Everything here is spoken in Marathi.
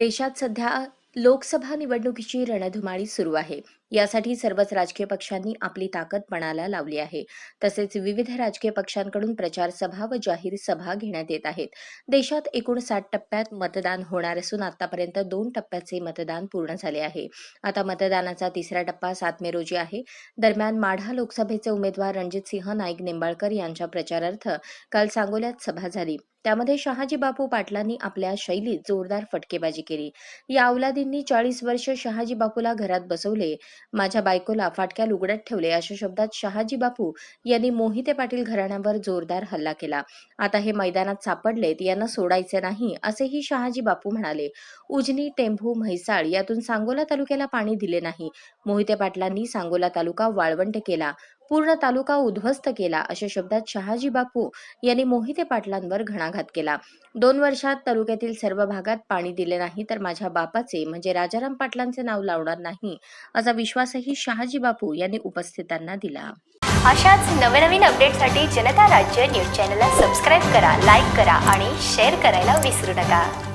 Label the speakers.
Speaker 1: देशात सध्या लोकसभा निवडणुकीची रणधुमाळी सुरू आहे. यासाठी सर्वच राजकीय पक्षांनी आपली ताकद पणाला लावली आहे. तसेच विविध राजकीय पक्षांकडून प्रचार सभा व जाहीर सभा घेण्यात येत आहेत. देशात एकूण साठ टप्प्यात मतदान होणार असून आतापर्यंत दोन टप्प्याचे मतदान पूर्ण झाले आहे. आता मतदानाचा तिसरा टप्पा सात मे रोजी आहे. दरम्यान माढा लोकसभेचे उमेदवार रणजितसिंह नाईक निंबाळकर यांच्या प्रचारार्थ काल सांगोल्यात सभा झाली. त्यामध्ये शहाजी बापू पाटलांनी आपल्या शैलीत जोरदार फटकेबाजी केली. या अवलादींनी चाळीस वर्ष शहाजी बापूला घरात बसवले. माझ्या बायकोला फाटक्या लुगड्यात ठेवले अशा शब्दात शहाजी बापू यांनी मोहिते पाटील घराण्यावर जोरदार हल्ला केला. आता हे मैदानात सापडलेत यांना सोडायचे नाही असेही शहाजी बापू म्हणाले. उजनी टेंभू म्हैसाळ यातून सांगोला तालुक्याला पाणी दिले नाही. मोहिते पाटलांनी सांगोला तालुका वाळवंट केला. पूर्ण तालुका उद्ध्वस्त केला अशा शब्दात शहाजी बापू यांनी मोहिते पाटलांवर घणाघात केला. दोन वर्षात तालुक्यातील सर्व भागात पाणी दिले नाही तर माझ्या बापाचे म्हणजे राजाराम पाटलांचे नाव लावणार नाही असा विश्वासही शहाजी बापू यांनी उपस्थितांना दिला.
Speaker 2: अशाच नवनवीन अपडेटसाठी जनता राज्य न्यूज चॅनलला सबस्क्राईब करा लाईक करा आणि शेअर करायला विसरू नका.